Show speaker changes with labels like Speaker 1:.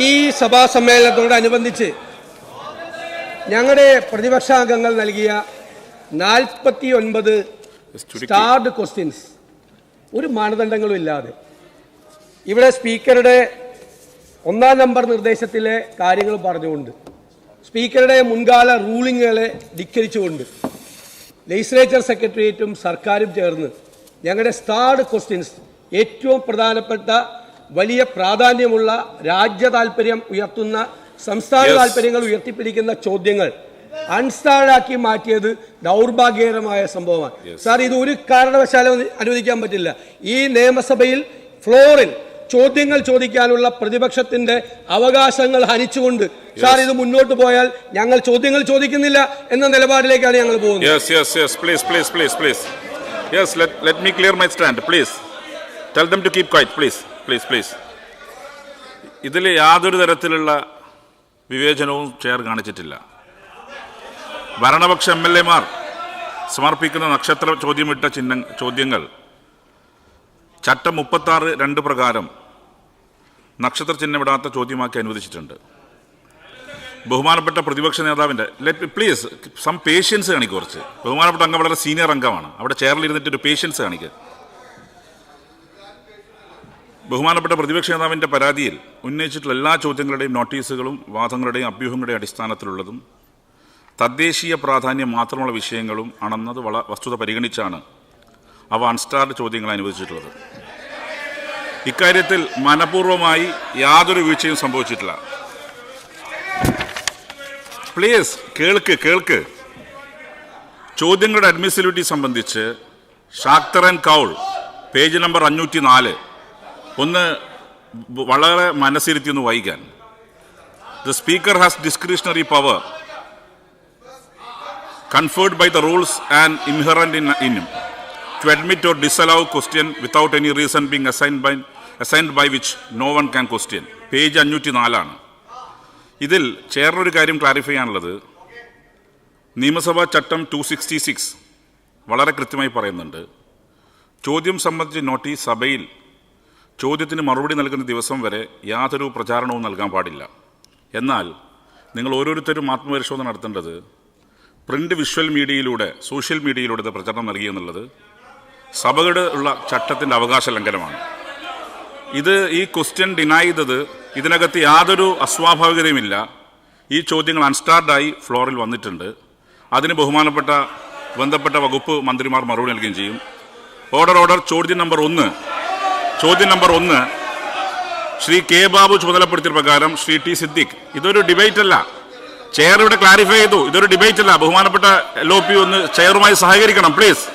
Speaker 1: ഈ സഭാ സമ്മേളനത്തോടനുബന്ധിച്ച് ഞങ്ങളുടെ പ്രതിപക്ഷാംഗങ്ങൾ നൽകിയ നാൽപ്പത്തി ഒൻപത് സ്റ്റാർഡ് ക്വസ്റ്റ്യൻസ് ഒരു മാനദണ്ഡങ്ങളും ഇല്ലാതെ. ഇവിടെ സ്പീക്കറുടെ ഒന്നാം നമ്പർ നിർദ്ദേശത്തിലെ കാര്യങ്ങൾ പറഞ്ഞുകൊണ്ട് സ്പീക്കറുടെ മുൻകാല റൂളിങ്ങുകളെ ധിക്കരിച്ചുകൊണ്ട് ലെജിസ്ലേച്ചർ സെക്രട്ടേറിയറ്റും സർക്കാരും ചേർന്ന് ഞങ്ങളുടെ സ്റ്റാർഡ് ക്വസ്റ്റ്യൻസ് ഏറ്റവും പ്രധാനപ്പെട്ട വലിയ പ്രാധാന്യമുള്ള രാജ്യ താല്പര്യം ഉയർത്തുന്ന സംസ്ഥാന. താല്പര്യങ്ങൾ ഉയർത്തിപ്പിടിക്കുന്ന ചോദ്യങ്ങൾ അൺസ്റ്റാർഡാക്കി മാറ്റിയത് ദൗർഭാഗ്യകരമായ സംഭവമാണ് സാർ ഇത് ഒരു കാരണവശാലും അനുവദിക്കാൻ പറ്റില്ല ഈ നിയമസഭയിൽ ഫ്ലോറിൽ ചോദ്യങ്ങൾ ചോദിക്കാനുള്ള പ്രതിപക്ഷത്തിന്റെ അവകാശങ്ങൾ ഹനിച്ചുകൊണ്ട് സാർ ഇത് മുന്നോട്ട് പോയാൽ ഞങ്ങൾ ചോദ്യങ്ങൾ ചോദിക്കുന്നില്ല എന്ന നിലപാടിലേക്കാണ് ഞങ്ങൾ പോകുന്നത്
Speaker 2: Yes, yes, yes. Please, please, please, please. Yes, let, let me clear my stand, please. Tell them to keep quiet, please. Please, please ഇതിൽ യാതൊരു തരത്തിലുള്ള വിവേചനവും ചെയർ കാണിച്ചിട്ടില്ല. ഭരണപക്ഷ എം എൽ എമാർ സമർപ്പിക്കുന്ന നക്ഷത്ര ചോദ്യമിട്ട ചിഹ്ന ചോദ്യങ്ങൾ. ചട്ടം മുപ്പത്തി ആറ് രണ്ട് പ്രകാരം നക്ഷത്ര ചിഹ്നമിടാത്ത ചോദ്യമാക്കി അനുവദിച്ചിട്ടുണ്ട്. ബഹുമാനപ്പെട്ട പ്രതിപക്ഷ നേതാവിന്റെ പ്ലീസ് സം പേഷ്യൻസ് കാണിക്കും കുറച്ച്. ബഹുമാനപ്പെട്ട അംഗം വളരെ സീനിയർ അംഗമാണ്. അവിടെ ചെയറിൽ ഇരുന്നിട്ട് ഒരു പേഷ്യൻസ് കാണിക്കുക ബഹുമാനപ്പെട്ട പ്രതിപക്ഷ നേതാവിന്റെ പരാതിയിൽ ഉന്നയിച്ചിട്ടുള്ള എല്ലാ ചോദ്യങ്ങളുടെയും നോട്ടീസുകളും വാദങ്ങളുടെയും അഭ്യൂഹങ്ങളുടെയും അടിസ്ഥാനത്തിലുള്ളതും തദ്ദേശീയ പ്രാധാന്യം മാത്രമുള്ള വിഷയങ്ങളും ആണെന്നത് വള വസ്തുത പരിഗണിച്ചാണ് അവ അൺസ്റ്റാർഡ് ചോദ്യങ്ങൾ അനുവദിച്ചിട്ടുള്ളത്. ഇക്കാര്യത്തിൽ മനഃപൂർവമായി യാതൊരു വീഴ്ചയും സംഭവിച്ചിട്ടില്ല. പ്ലീസ് കേൾക്ക് കേൾക്ക്. ചോദ്യങ്ങളുടെ അഡ്മിസിബിലിറ്റി സംബന്ധിച്ച് Shakdher and Kaul page number അഞ്ഞൂറ്റി നാല് ഒന്ന് വളരെ മനസ്സിരുത്തിയൊന്ന് വായിക്കാൻ. The speaker has discretionary power conferred by the rules and inherent in ഇന്നും to admit or disallow question without any reason being assigned by assigned by which no one can question page അഞ്ഞൂറ്റി നാലാണ് ഇതിൽ ചേറൊരു കാര്യം clarify ചെയ്യാനുള്ളത്. നിയമസഭാ ചട്ടം to sixty six വളരെ കൃത്യമായി പറയുന്നുണ്ട്. ചോദ്യം സംബന്ധിച്ച് നോട്ടീസ് സഭയിൽ ചോദ്യത്തിന് മറുപടി നൽകുന്ന ദിവസം വരെ യാതൊരു പ്രചാരണവും നൽകാൻ പാടില്ല. എന്നാൽ നിങ്ങൾ ഓരോരുത്തരും ആത്മപരിശോധന നടത്തേണ്ടത് പ്രിന്റ് വിഷ്വൽ മീഡിയയിലൂടെ സോഷ്യൽ മീഡിയയിലൂടെ പ്രചരണം നൽകി എന്നുള്ളത് സഭകളുടെ ഉള്ള ചട്ടത്തിന്റെ അവകാശ ലംഘനമാണ് ഇത് ഈ ക്വസ്റ്റ്യൻ ഡിനൈ ചെയ്തത് ഇതിനകത്ത് യാതൊരു അസ്വാഭാവികതയുമില്ല. ഈ ചോദ്യങ്ങൾ അൺസ്റ്റാർഡായി ഫ്ലോറിൽ വന്നിട്ടുണ്ട്. അതിന് ബഹുമാനപ്പെട്ട ബന്ധപ്പെട്ട വകുപ്പ് മന്ത്രിമാർ മറുപടി നൽകുകയും ചെയ്യും. ഓർഡർ ഓർഡർ ചോദ്യം നമ്പർ ഒന്ന് ചോദ്യം നമ്പർ ഒന്ന്. ശ്രീ കെ ബാബു ചുമതലപ്പെടുത്തിയ പ്രകാരം ശ്രീ ടി സിദ്ദിഖ് ഇതൊരു ഡിബേറ്റ് അല്ല. ചെയർ ഇവിടെ ക്ലാരിഫൈ ചെയ്തു. ഇതൊരു ഡിബേറ്റ് അല്ല. ബഹുമാനപ്പെട്ട എൽ ഒന്ന് ചെയറുമായി സഹകരിക്കണം പ്ലീസ്